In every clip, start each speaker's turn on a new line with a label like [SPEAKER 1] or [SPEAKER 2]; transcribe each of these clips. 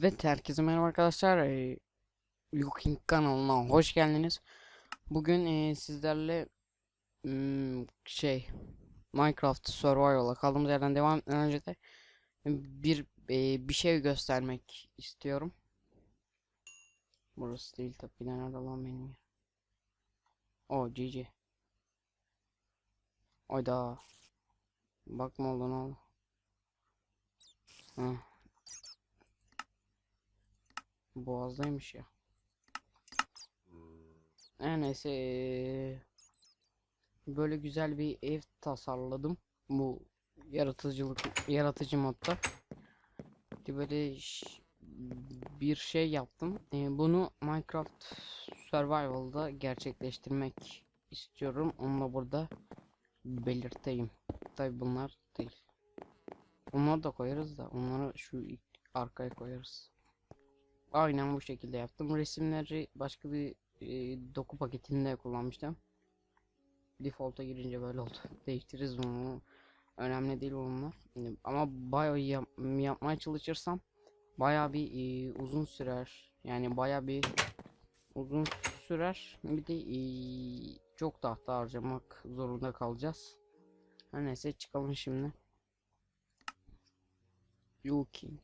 [SPEAKER 1] Evet herkese merhaba arkadaşlar. Ee, Yuking kanalına hoş geldiniz. Bugün ee, sizlerle hmm, şey Minecraft Survival'a kaldığımız yerden devam etmeden önce de bir ee, bir şey göstermek istiyorum. Burası değil tabii bir nerede lan benim yer. O GG. Oyda. Bakma oldu ne oldu. Heh. Boğazdaymış ya. Her neyse böyle güzel bir ev tasarladım bu yaratıcılık yaratıcı modda. Böyle bir şey yaptım. Bunu Minecraft Survival'da gerçekleştirmek istiyorum. Onu da burada belirteyim. Tabi bunlar değil. Onları da koyarız da onları şu arkaya koyarız. Aynen bu şekilde yaptım. Resimleri başka bir e, doku paketinde kullanmıştım. Default'a girince böyle oldu. Değiştiririz bunu. Önemli değil. Yani Ama bayağı yap- yapmaya çalışırsam bayağı bir e, uzun sürer. Yani bayağı bir uzun sürer. Bir de e, çok tahta harcamak zorunda kalacağız. Her neyse çıkalım şimdi. You King.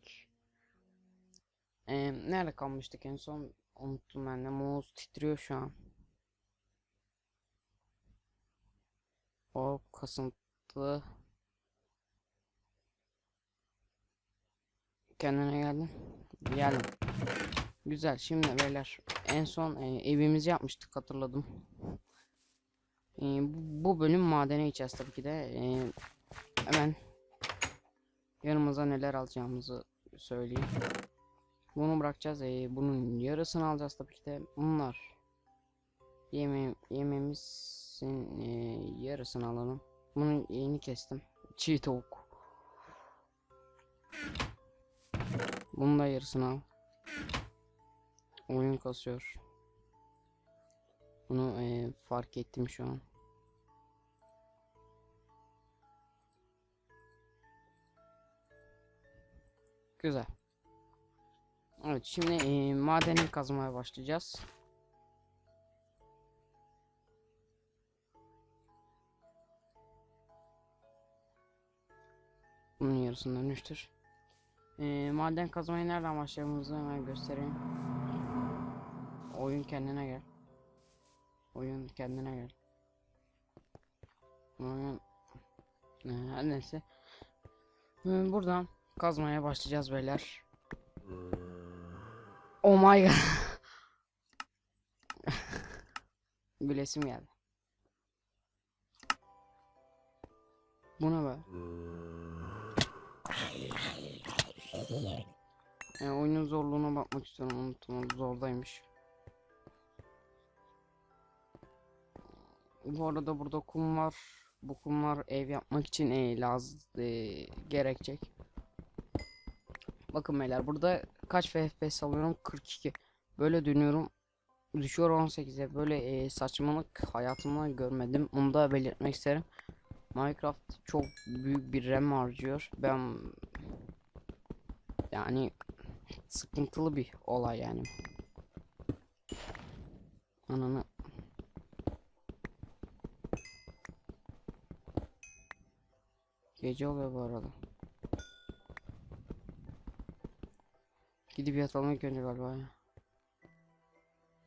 [SPEAKER 1] Ee, nerede kalmıştık en son? Unuttum ben de. Mouse titriyor şu an. O kasıntı. Kendine geldin. Geldim. Güzel. Şimdi beyler en son e, evimizi yapmıştık hatırladım. E, bu, bölüm madene gideceğiz tabii ki de. E, hemen yanımıza neler alacağımızı söyleyeyim. Bunu bırakacağız. Ee, bunun yarısını alacağız tabii ki de. Bunlar yeme yememizin e, yarısını alalım. Bunun yeni kestim. Çiğ tavuk. Bunun da yarısını al. Oyun kasıyor. Bunu e, fark ettim şu an. Güzel. Evet şimdi eee madeni kazmaya başlayacağız. Bunun yarısını dönüştür. Eee maden kazmaya nereden başlayacağımızı hemen göstereyim. Oyun kendine gel. Oyun kendine gel. Oyun Eee, her neyse. Eee, buradan kazmaya başlayacağız beyler. Oh my god. Gülesim geldi. Bu ne be? Yani oyunun zorluğuna bakmak istiyorum. Unuttum. Zordaymış. Bu arada burada kum var. Bu kumlar ev yapmak için e, lazım e, gerekecek. Bakın beyler burada kaç FPS alıyorum? 42. Böyle dönüyorum. Düşüyor 18'e. Böyle e, saçmalık hayatımda görmedim. Onu da belirtmek isterim. Minecraft çok büyük bir RAM harcıyor. Ben yani sıkıntılı bir olay yani. Ananı Gece oluyor bu arada. Gidip yatalım ilk önce galiba ya.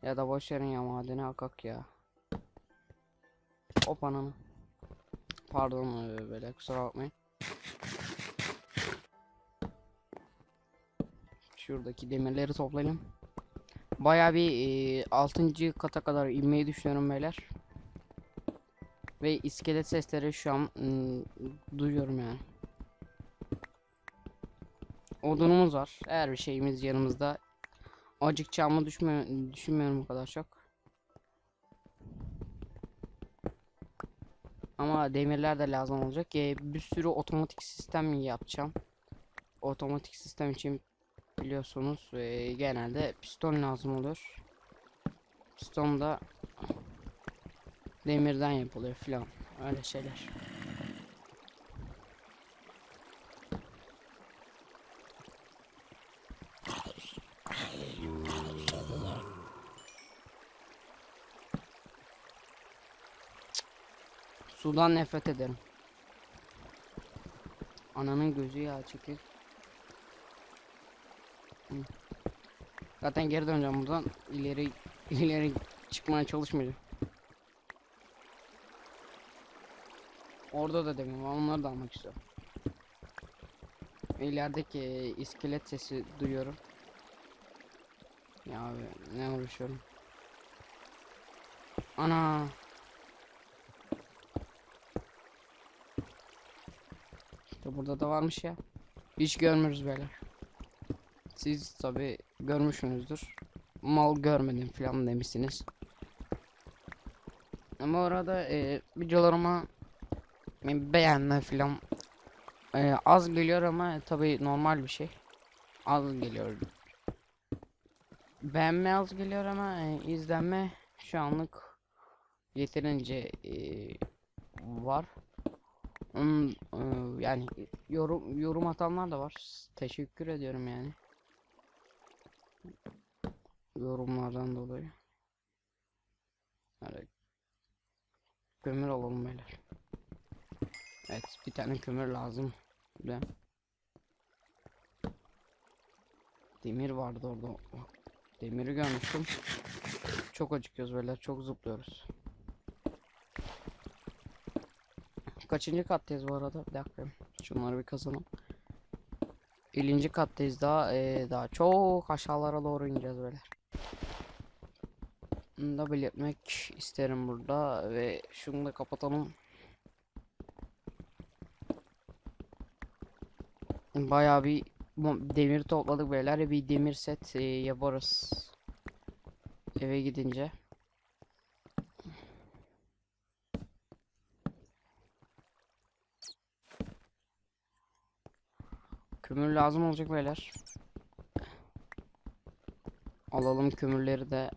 [SPEAKER 1] Ya da boş verin ya madene akak ya. Hop ananı. Pardon ee, böyle kusura bakmayın. Şuradaki demirleri toplayalım. Baya bir ee, 6. kata kadar inmeyi düşünüyorum beyler. Ve iskelet sesleri şu an ım, duyuyorum yani. Odunumuz var. Her bir şeyimiz yanımızda. Acıkacağımı düşünmüyorum, düşünmüyorum bu kadar çok. Ama demirler de lazım olacak. Ee, bir sürü otomatik sistem yapacağım. Otomatik sistem için biliyorsunuz ee, genelde piston lazım olur. Piston da demirden yapılıyor filan. Öyle şeyler. Sudan nefret ederim. Ananın gözü ya çekil. Zaten geri döneceğim buradan. İleri ileri çıkmaya çalışmayacağım. Orada da demeyeyim. Onları da almak istiyorum. İlerideki iskelet sesi duyuyorum. Ya abi ne uğraşıyorum. Ana. İşte burada da varmış ya. Hiç görmüyoruz böyle. Siz tabi görmüşsünüzdür. Mal görmedim falan demişsiniz. Ama orada e, videolarıma e, beğenme falan e, az geliyor ama tabi normal bir şey. Az geliyor. Beğenme az geliyor ama e, izlenme şu anlık yeterince e, var. E, yani yorum yorum atanlar da var. Teşekkür ediyorum yani. Yorumlardan dolayı. Evet. Kömür alalım beyler. Evet, bir tane kömür lazım. Ve demir vardı orada. Demiri görmüştüm. Çok acıkıyoruz beyler, çok zıplıyoruz. Kaçıncı kattayız bu arada? Bir dakika. Şunları bir kazanalım. 50. kattayız daha ee, daha çok aşağılara doğru ineceğiz böyle. Bunu da belirtmek isterim burada ve şunu da kapatalım. Bayağı bir demir topladık beyler bir demir set ee, yaparız. Eve gidince. Kömür lazım olacak beyler. Alalım kömürleri de.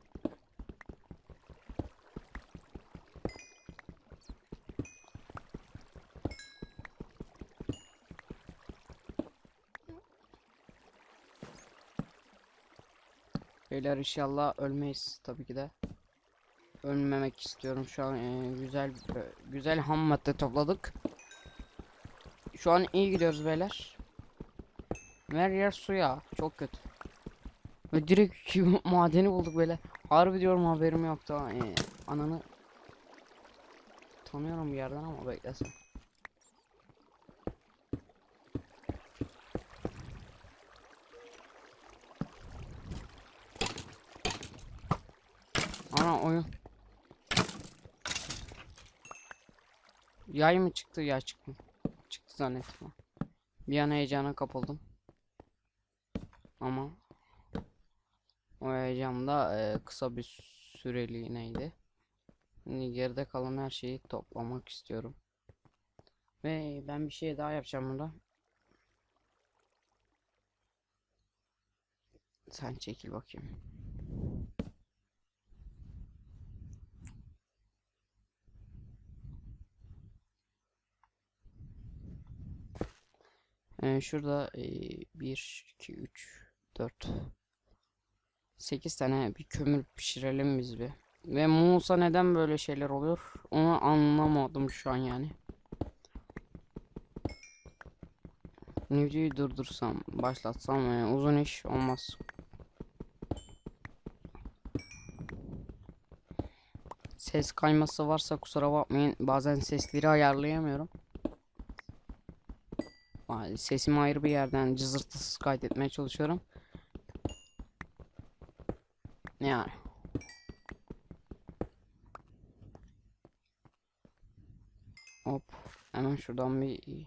[SPEAKER 1] Beyler inşallah ölmeyiz tabii ki de. Ölmemek istiyorum şu an eee, güzel güzel ham madde topladık. Şu an iyi gidiyoruz beyler. Her yer suya. Çok kötü. Ve direkt madeni bulduk böyle. Harbi diyorum haberim yoktu. Ee, ananı tanıyorum bir yerden ama beklesin. Ana oyun. Yay mı çıktı? Yay çıktı. Çıktı zannettim. Bir an heyecana kapıldım. Ama o heyecan da e, kısa bir süreliğineydi. Şimdi geride kalan her şeyi toplamak istiyorum. Ve ben bir şey daha yapacağım burada. Sen çekil bakayım. Ee, şurada 1, 2, 3, 4, 8 tane bir kömür pişirelim biz bir. Ve Musa neden böyle şeyler oluyor? Onu anlamadım şu an yani. Videoyu durdursam, başlatsam e, uzun iş olmaz. Ses kayması varsa kusura bakmayın. Bazen sesleri ayarlayamıyorum. Ay, Sesimi ayrı bir yerden cızırtısız kaydetmeye çalışıyorum. Yani. Hop. Hemen şuradan bir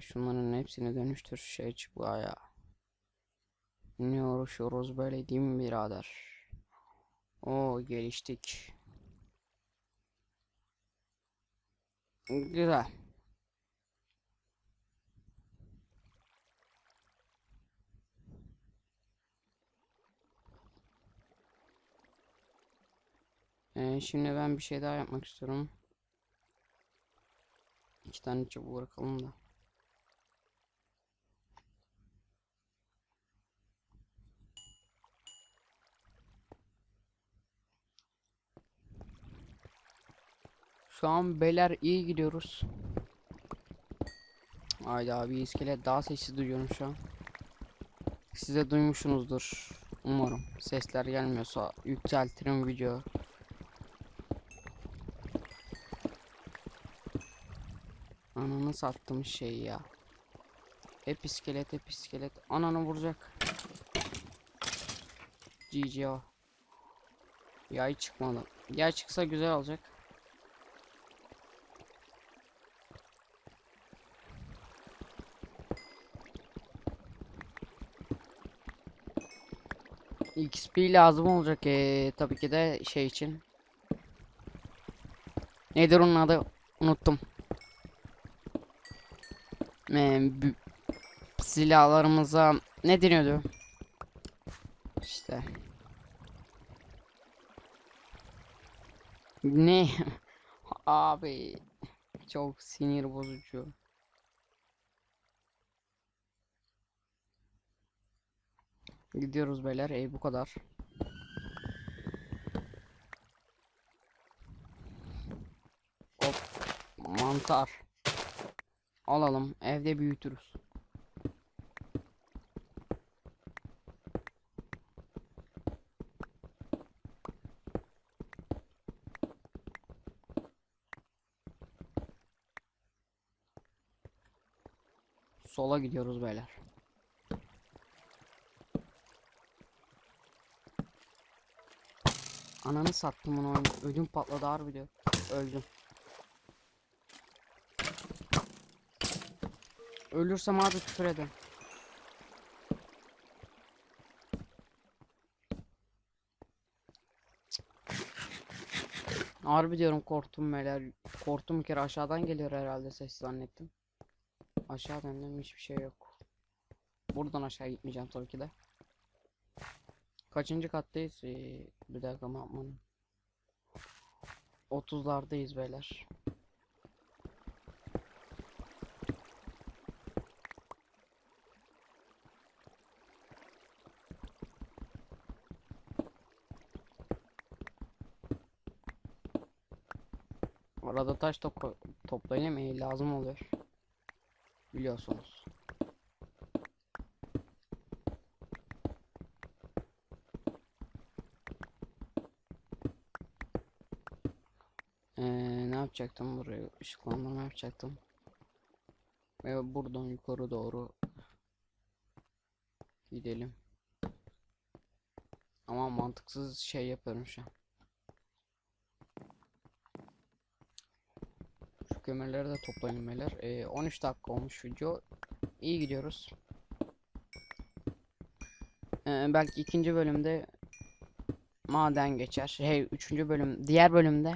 [SPEAKER 1] şunların hepsini dönüştür şey çıkıyor ya. Ne uğraşıyoruz böyle değil mi birader? O geliştik. Güzel. Ee, şimdi ben bir şey daha yapmak istiyorum. İki tane çubuğu bırakalım da. Şu an beyler iyi gidiyoruz. Haydi abi iskelet daha sessiz duyuyorum şu an. Size duymuşsunuzdur. Umarım sesler gelmiyorsa yükseltirim video. Sattım şey ya. Hep iskelet hep iskelet. Ananı vuracak. GG o. Yay çıkmadı. Yay çıksa güzel olacak. XP lazım olacak ee, tabii ki de şey için. Nedir onun adı? Unuttum. Bü- silahlarımıza ne deniyordu? İşte. Ne? Abi çok sinir bozucu. Gidiyoruz beyler. Ey bu kadar. Hop. Mantar. Alalım. Evde büyütürüz. Sola gidiyoruz beyler. Ananı sattım onu. Ödüm patladı harbi diyor. Öldüm. Ölürsem abi küfür edin. Harbi diyorum korktum beyler. Korktum kere aşağıdan geliyor herhalde ses zannettim. Aşağı döndüm hiçbir şey yok. Buradan aşağı gitmeyeceğim tabii ki de. Kaçıncı kattayız? Ee, bir dakika yapmanın. 30'lardayız beyler. Arada taş to toplayayım iyi lazım oluyor. Biliyorsunuz. Ee, ne yapacaktım buraya ışıklandırma yapacaktım. Ve buradan yukarı doğru gidelim. Ama mantıksız şey yapıyorum şu an. Şu kömürleri de toplayalım beyler. Ee, 13 dakika olmuş video. İyi gidiyoruz. Ee, belki ikinci bölümde maden geçer. Hey, üçüncü bölüm, diğer bölümde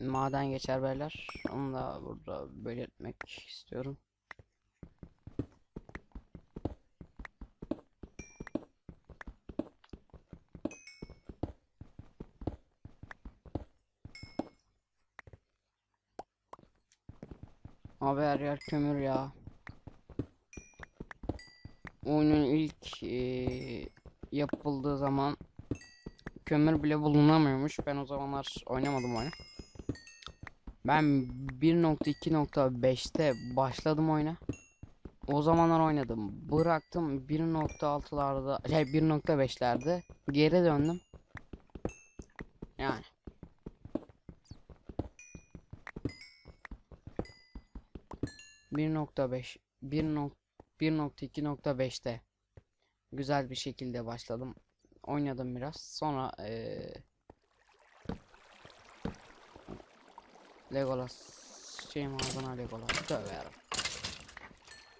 [SPEAKER 1] maden geçer beyler. Onu da burada belirtmek istiyorum. Abi her yer kömür ya. Oyunun ilk eee, yapıldığı zaman kömür bile bulunamıyormuş. Ben o zamanlar oynamadım oyunu. Ben 1.2.5'te başladım oyuna. O zamanlar oynadım. Bıraktım 1.6'larda, şey 1.5'lerde. Geri döndüm. 1.5 1.2.5'te güzel bir şekilde başladım. Oynadım biraz. Sonra ee, Legolas şey mağazana Legolas. Tövbe yarabbim.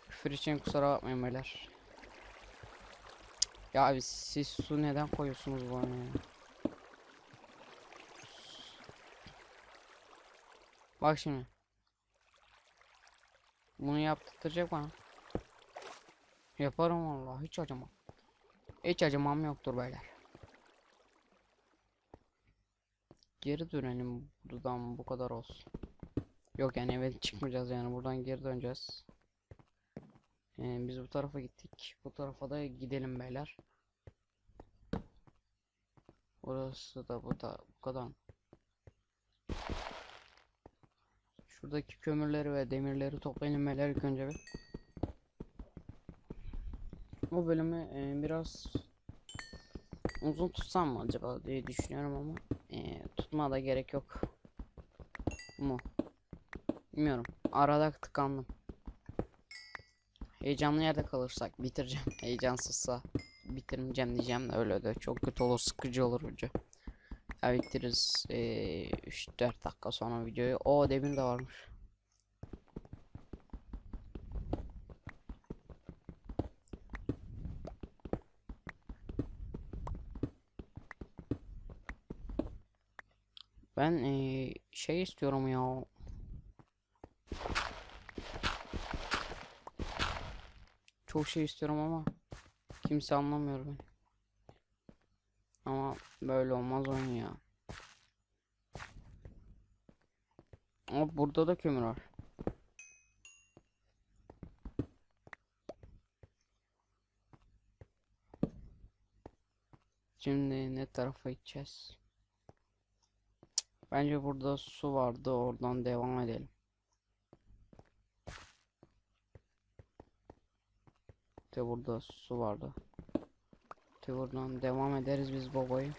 [SPEAKER 1] Küfür için kusura bakmayın beyler. Ya abi siz su neden koyuyorsunuz bu oyuna? Bak şimdi. Bunu yaptıracak bana. Yaparım vallahi hiç acımam. Hiç acımam yoktur beyler. Geri dönelim buradan bu kadar olsun. Yok yani eve çıkmayacağız yani buradan geri döneceğiz. Ee, biz bu tarafa gittik. Bu tarafa da gidelim beyler. Orası da bu da bu kadar. Şuradaki kömürleri ve demirleri toplayalım beyler ilk önce bir. Bu bölümü e, biraz uzun tutsam mı acaba diye düşünüyorum ama e, tutma da gerek yok. Mu? Bilmiyorum. Arada tıkandım. Heyecanlı yerde kalırsak bitireceğim. Heyecansızsa bitirmeyeceğim diyeceğim de öyle de çok kötü olur sıkıcı olur video. Ya bitiririz ee, 3-4 dakika sonra videoyu. O demir de varmış. Ben ee, şey istiyorum ya. Çok şey istiyorum ama kimse anlamıyor beni. Ama böyle olmaz oyun ya. Ama burada da kömür var. Şimdi ne tarafa gideceğiz? Bence burada su vardı. Oradan devam edelim. De burada su vardı. De buradan devam ederiz biz babayı.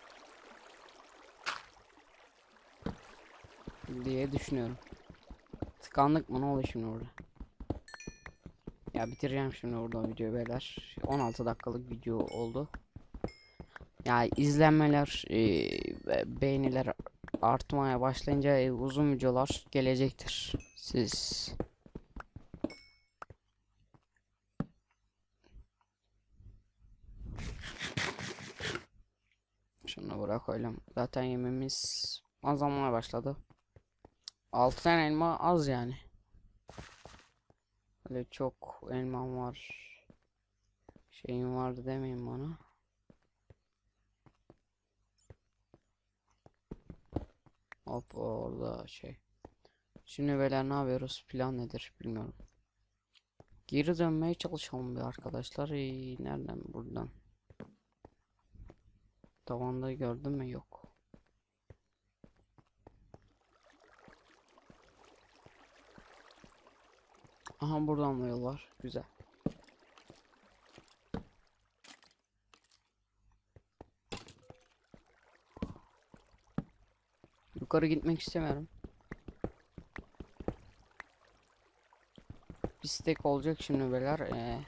[SPEAKER 1] Diye düşünüyorum. Tıkandık mı ne oldu şimdi orada? Ya bitireceğim şimdi orada video beyler. 16 dakikalık video oldu. Ya izlenmeler, e, beğeniler artmaya başlayınca e, uzun videolar gelecektir. Siz Bırak koyalım. Zaten yememiz azalmaya başladı. 6 tane elma az yani. Öyle çok elmam var. Şeyim vardı demeyin bana. Hop orada şey. Şimdi beyler ne yapıyoruz? Plan nedir bilmiyorum. Geri dönmeye çalışalım bir arkadaşlar. Ee, nereden buradan? Tavanda gördün mü? Yok. Aha buradan da yol var. Güzel. Yukarı gitmek istemiyorum. Bir stack olacak şimdi beyler. Ee,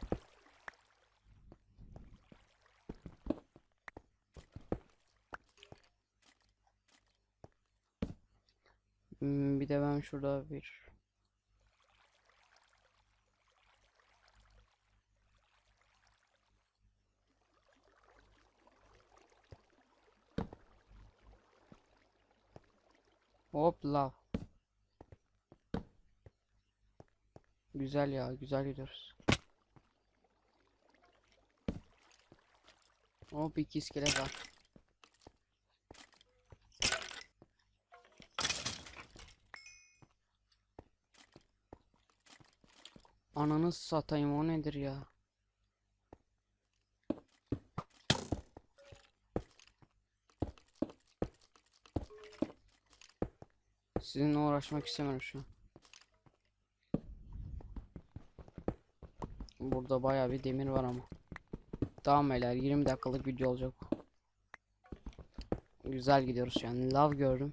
[SPEAKER 1] Ben şurada bir Hop lav. Güzel ya, güzel gidiyoruz. Hop iki iskelet var. Ananı satayım o nedir ya? Sizinle uğraşmak istemiyorum şu an. Burada baya bir demir var ama. Tamam beyler 20 dakikalık video olacak. Güzel gidiyoruz an. Lav gördüm.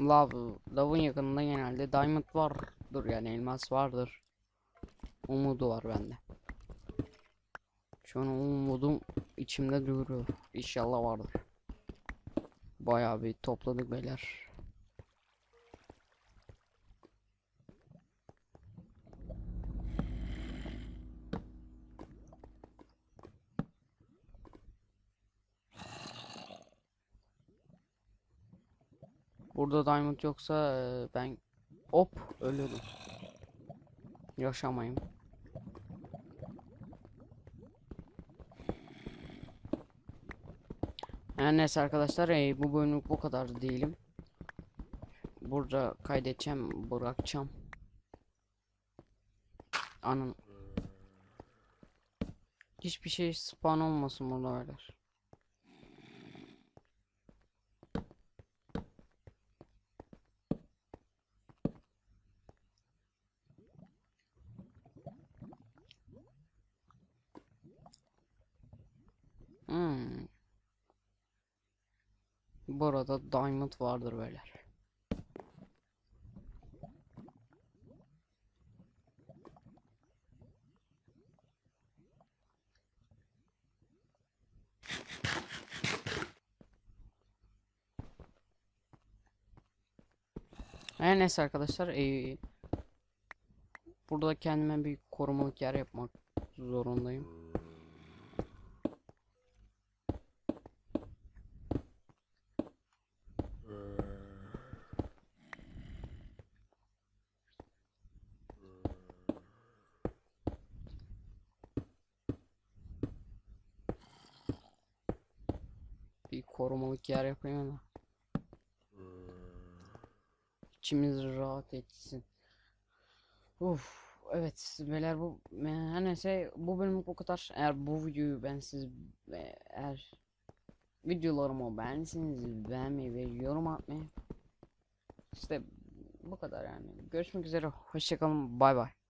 [SPEAKER 1] Lav, lavın yakınında genelde diamond vardır yani elmas vardır. Umudu var bende. Şu an umudum içimde duruyor. İnşallah vardır. Bayağı bir topladık beyler. Burada diamond yoksa ben hop ölürüm. Yaşamayayım. Her neyse arkadaşlar eee, bu bölümlük bu kadar diyelim. Burada kaydedeceğim, bırakacağım. Anın. Hiçbir şey spawn olmasın burada beyler. Bu arada diamond vardır beyler. Her neyse arkadaşlar eee, burada kendime bir korumalık yer yapmak zorundayım. Bir korumalık yer yapayım da. İçimiz rahat etsin. Uf, evet beyler bu her neyse bu bölümlük bu kadar. Eğer bu videoyu ben siz ve eğer videolarımı beğendiyseniz beğenmeyi ve yorum atmayı işte bu kadar yani. Görüşmek üzere. Hoşçakalın. Bay bay.